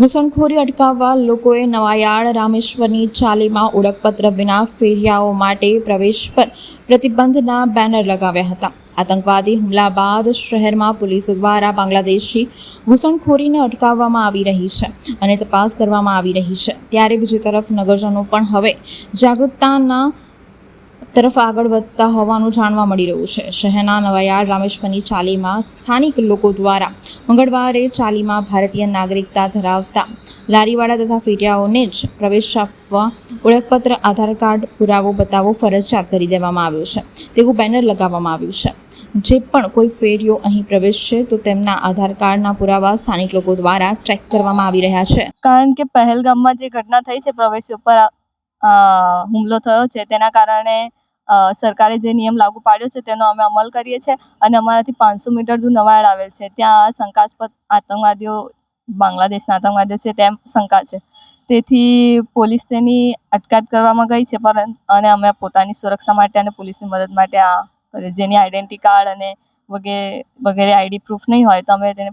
ઘૂસણખોરી અટકાવવા લોકોએ નવાયાળ રામેશ્વરની ચાલીમાં ઓળખપત્ર વિના ફેરિયાઓ માટે પ્રવેશ પર પ્રતિબંધના બેનર લગાવ્યા હતા. આતંકવાદી હુમલા બાદ શહેરમાં પોલીસ દ્વારા બાંગ્લાદેશી ઘૂસણખોરીને અટકાવવામાં આવી રહી છે અને તપાસ કરવામાં આવી રહી છે. ત્યારે બીજી તરફ નગરજનો પણ હવે જાગૃતતાના તરફ આગળ વધતા હોવાનું જાણવા મળી રહ્યું છે. શહેરના નવાયાર રામેશ્વરની ચાલીમાં સ્થાનિક લોકો દ્વારા મંગળવારે ચાલીમાં ભારતીય નાગરિકતા ધરાવતા લારીવાળા તથા ફેરિયાઓને જ પ્રવેશ આપવા ઓળખપત્ર, આધાર કાર્ડ, પુરાવો, બતાવો, ફરજિયાત કરી દેવામાં આવ્યો છે. તેવું બેનર લગાવવામાં આવ્યું છે. જે પણ કોઈ ફેરીઓ અહીં પ્રવેશશે તો તેમના આધાર કાર્ડના પુરાવા સ્થાનિક લોકો દ્વારા ટ્રેક કરવામાં આવી રહ્યા છે. કારણ કે પહેલગામમાં જે ઘટના થઈ છે, પ્રવેશ ઉપર હુમલો થયો છે. તેના કારણે સરકારે જે નિયમ લાગુ પાડ્યો છે તેનો અમે અમલ કરીએ છીએ અને અમારાથી પાંચસો મીટર દૂર નવાડ આવેલ છે. ત્યાં શંકાસ્પદ આતંકવાદીઓ, બાંગ્લાદેશના આતંકવાદીઓ છે તેમ શંકા છે. તેથી પોલીસ તેની અટકાયત કરવામાં ગઈ છે પરંતુ અને અમે પોતાની સુરક્ષા માટે અને પોલીસની મદદ માટે આ, જેની આઈડેન્ટિટી કાર્ડ અને વગેરે વગેરે આઈડી પ્રૂફ નહીં હોય તો અમે તેને